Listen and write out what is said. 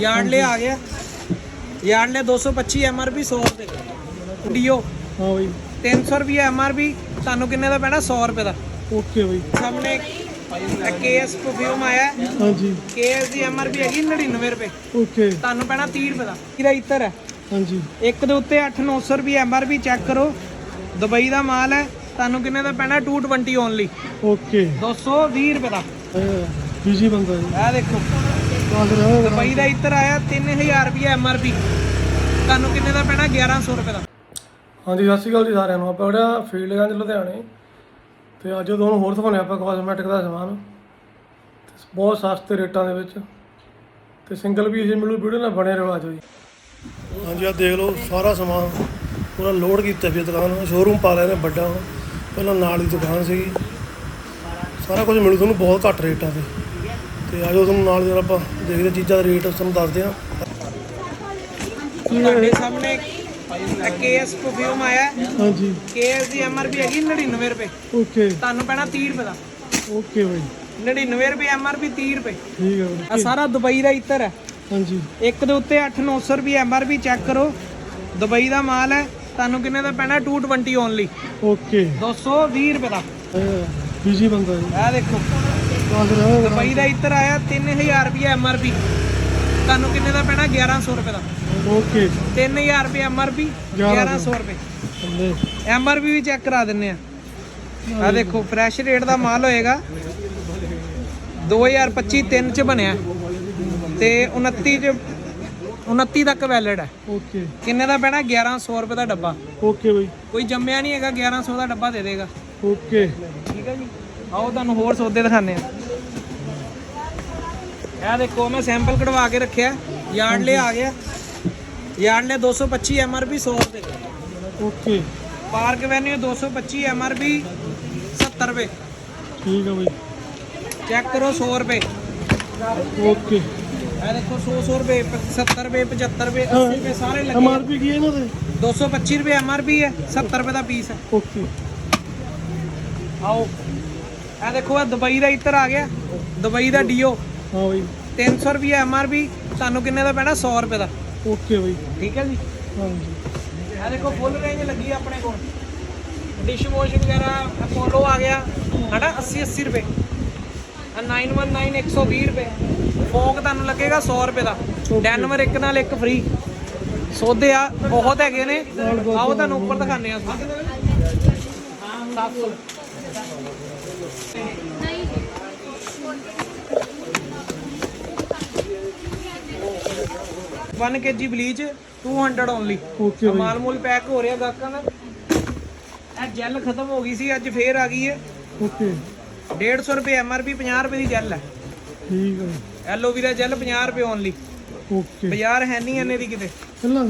ਯਾਰਡਲੇ ਆ ਗਿਆ। ਯਾਰਡਲੇ 225 ਐਮਆਰਪੀ 100 ਰੁਪਏ ਡੀਓ। ਹਾਂ ਬਈ। 300 ਰੁਪਏ ਐਮਆਰਪੀ ਤੁਹਾਨੂੰ ਕਿੰਨੇ ਦਾ ਪੈਣਾ? 100 ਰੁਪਏ ਦਾ। ਓਕੇ ਬਈ। ਸਾਹਮਣੇ ਕੇਐਸ ਪਰਫਿਊਮ ਆਇਆ। ਹਾਂਜੀ। ਕੇਐਸ ਦੀ ਐਮਆਰਪੀ ਹੈਗੀ 99 ਰੁਪਏ। ਓਕੇ। ਤੁਹਾਨੂੰ ਪੈਣਾ 30 ਰੁਪਏ ਦਾ। ਇਹਦਾ ਇੱਤਰ ਹੈ। ਹਾਂਜੀ। ਇੱਕ ਦੇ ਉੱਤੇ 8-900 ਰੁਪਏ ਐਮਆਰਪੀ ਚੈੱਕ ਕਰੋ। ਦੁਬਈ ਦਾ ਮਾਲ ਹੈ। ਤੁਹਾਨੂੰ ਕਿੰਨੇ ਦਾ ਪੈਣਾ? 220 ਓਨਲੀ ਓਕੇ। 220 ਰੁਪਏ ਦਾ। ਬੀਜੀ ਬੰਦਾ ਜੀ। ਇਹ ਦੇਖੋ। ਹੈ ਦੁਬਈ ਦਾ ਇੱਤਰ ਆਇਆ 3000 ਰੁਪਏ ਐਮਆਰਪੀ ਤੁਹਾਨੂੰ ਕਿੰਨੇ ਦਾ ਪੈਣਾ? 1100 ਰੁਪਏ ਦਾ। ਹਾਂਜੀ, ਸਤਿ ਸ਼੍ਰੀ ਅਕਾਲ ਜੀ ਸਾਰਿਆਂ ਨੂੰ। ਆਪਾਂ ਜਿਹੜਾ ਫੀਲਡਗੰਜ ਲੁਧਿਆਣੇ। ਤੇ ਅੱਜ ਤੁਹਾਨੂੰ ਹੋਰ ਦਿਖਾਉਂਦੇ ਆਪਾਂ ਕਾਸਮੈਟਿਕ ਦਾ ਸਮਾਨ। ਬਹੁਤ ਸਸਤੇ ਰੇਟਾਂ ਦੇ ਵਿੱਚ। ਤੇ ਸਿੰਗਲ ਪੀਸ ਮਿਲੂ, ਵੀਡੀਓ ਨਾਲ ਬਣੇ ਰਹੋ ਆਜੋ ਜੀ ਹਾਂਜੀ ਆ ਦੇਖ ਲਓ, ਸਾਰਾ ਸਮਾਨ। ਪੂਰਾ ਲੋਡ ਕੀਤਾ ਵੀ ਦੁਕਾਨ ਸ਼ੋਰੂਮ ਪਾ ਲਿਆ ਨੇ ਵੱਡਾ। ਪਹਿਲਾਂ ਨਾਲ ਦੀ ਦੁਕਾਨ ਸੀਗੀ। ਸਾਰਾ ਕੁਝ ਮਿਲੂ ਤੁਹਾਨੂੰ, ਬਹੁਤ ਘੱਟ ਰੇਟਾਂ ਤੇ। ਤੇ ਆਜੋ ਤੁਹਾਨੂੰ ਨਾਲ ਜਿਹੜਾ ਆਪਾਂ ਦੇਖਦੇ ਚੀਜ਼ਾਂ ਦਾ ਰੇਟ ਤੁਹਾਨੂੰ ਦੱਸਦੇ ਹਾਂ। ਤੁਹਾਡੇ ਸਾਹਮਣੇ ਕੇਐਸ ਪਰਫਿਊਮ ਆਇਆ ਹਾਂਜੀ। ਕੇਐਸ ਦੀ ਐਮਆਰਪੀ ਹੈਗੀ 99 ਰੁਪਏ। ਓਕੇ। ਤੁਹਾਨੂੰ ਪੈਣਾ 30 ਰੁਪਏ ਦਾ। ਓਕੇ ਬਾਈ। 99 ਰੁਪਏ ਐਮਆਰਪੀ 30 ਰੁਪਏ। ਠੀਕ ਹੈ ਆ ਸਾਰਾ ਦੁਬਈ ਦਾ ਇੱਤਰ ਹੈ। ਹਾਂਜੀ। ਇੱਕ ਦੇ ਉੱਤੇ 8-900 ਰੁਪਏ ਐਮਆਰਪੀ ਚੈੱਕ ਕਰੋ। ਦੁਬਈ ਦਾ ਮਾਲ ਹੈ। ਤੁਹਾਨੂੰ ਕਿੰਨੇ ਦਾ ਪੈਣਾ? 220 ਓਨਲੀ ਓਕੇ। 220 ਰੁਪਏ ਦਾ। ਬੀਜੀ ਬੰਦਾ ਜੀ। ਇਹ ਦੇਖੋ। ਹੈ ਦੁਬਈ ਦਾ ਇੱਤਰ ਆਇਆ 3000 ਰੁਪਏ ਐਮਆਰਪੀ ਤੁਹਾਨੂੰ ਕਿੰਨੇ ਦਾ ਪੈਣਾ? 1100 ਰੁਪਏ ਦਾ। ਓਕੇ 3000 ਰੁਪਏ ਐਮਆਰਪੀ 1100 ਰੁਪਏ। ਐਮਆਰਪੀ ਵੀ ਚੈੱਕ ਕਰਾ ਦਿੰਨੇ ਆ। ਆ ਦੇਖੋ ਫਰੈਸ਼ ਰੇਟ ਦਾ ਮਾਲ ਹੋਏਗਾ। 2025 3 ਚ ਬਣਿਆ। ਤੇ 29 ਚ 29 ਤੱਕ ਵੈਲਿਡ ਹੈ। ਓਕੇ ਕਿੰਨੇ ਦਾ ਪੈਣਾ? 1100 ਰੁਪਏ ਦਾ ਡੱਬਾ। Okay bye. ਕੋਈ ਜੰਮਿਆ ਨਹੀਂ ਹੈਗਾ 1100 ਦਾ ਡੱਬਾ ਦੇ ਦੇਗਾ। ਓਕੇ ਠੀਕ ਹੈ ਜੀ। ਆਓ ਤੁਹਾਨੂੰ ਹੋਰ ਸੌਦੇ ਦਿਖਾਣੇ ਆ ਇਹ ਦੇਖੋ ਮੈਂ ਸੈਂਪਲ ਕਢਵਾ ਕੇ ਰੱਖਿਆ। ਯਾਰਡਲੇ ਆ ਗਿਆ ਯਾਰਡਲੇ 225 ਐਮਆਰਪੀ 100 ਰੁਪਏ ਓਕੇ ਪਾਰਕ ਵੈਨਿਊ 225 ਐਮਆਰਪੀ 70 ਰੁਪਏ। ਠੀਕ ਹੈ ਬਾਈ। ਚੈੱਕ ਕਰੋ 100 ਰੁਪਏ। ਓਕੇ ਇਹ ਦੇਖੋ 100 100 ਰੁਪਏ 70 ਰੁਪਏ 75 ਰੁਪਏ 80 ਰੁਪਏ ਸਾਰੇ ਲੱਗੇ। ਐਮਆਰਪੀ ਕੀ ਹੈ ਇਹਨਾਂ ਦੇ? 225 ਰੁਪਏ ਐਮਆਰਪੀ ਹੈ 70 ਰੁਪਏ ਦਾ ਪੀਸ ਹੈ। ਓਕੇ ਆਓ। ਇਹ ਦੇਖੋ ਇਹ ਦੁਬਈ ਦਾ ਇੱਤਰ ਆ ਗਿਆ। ਦੁਬਈ ਦਾ ਡੀਓ ਹਾਂ ਬਾਈ। 300 ਰੁਪਏ ਐਮਆਰਪੀ ਤੁਹਾਨੂੰ ਕਿੰਨੇ ਦਾ ਪੈਣਾ? 100 ਰੁਪਏ ਦਾ। ਓਕੇ ਬਾਈ। ਠੀਕ ਹੈ ਜੀ? ਹਾਂਜੀ। ਇਹ ਦੇਖੋ ਫੁੱਲ ਰੇਂਜ ਲੱਗੀ ਆ ਆਪਣੇ ਕੋਲ। ਡਿਸ਼ ਵਾਸ਼ ਵਗੈਰਾ ਅਪੋਲੋ ਆ ਗਿਆ। ਹਨਾ 80 80 ਰੁਪਏ ਆ 919 120 ਰੁਪਏ। ਫੋਕ ਤੁਹਾਨੂੰ ਲੱਗੇਗਾ 100 ਰੁਪਏ ਦਾ। ਡੈਨਵਰ ਇੱਕ ਨਾਲ ਇੱਕ ਫ੍ਰੀ ਸੌਦੇ ਆ ਬਹੁਤ ਹੈਗੇ ਨੇ। ਆਓ ਤੁਹਾਨੂੰ ਉੱਪਰ ਦਿਖਾਣੇ ਆ 700 1 kg bleach 200 only okay bye. ਮਾਲ ਮੂਲ ਪੈਕ ਹੋ ਰਿਹਾ ਗਾਹਕਾਂ ਦਾ। ਇਹ ਜੈਲ ਖਤਮ ਹੋ ਗਈ ਸੀ ਅੱਜ ਫੇਰ ਆ ਗਈ ਹੈ। ਓਕੇ 150 ਰੁਪਏ ਐਮਆਰਪੀ 50 ਰੁਪਏ ਦੀ ਜੈਲ ਹੈ। ਠੀਕ ਹੈ ਐਲੋਵੀਰਾ ਜੈਲ 50 ਰੁਪਏ ਓਨਲੀ ਓਕੇ ਬਾਜ਼ਾਰ ਹੈ ਨਹੀਂ ਇਹਨੇ ਦੀ ਕਿਤੇ। ਚੱਲਾਂ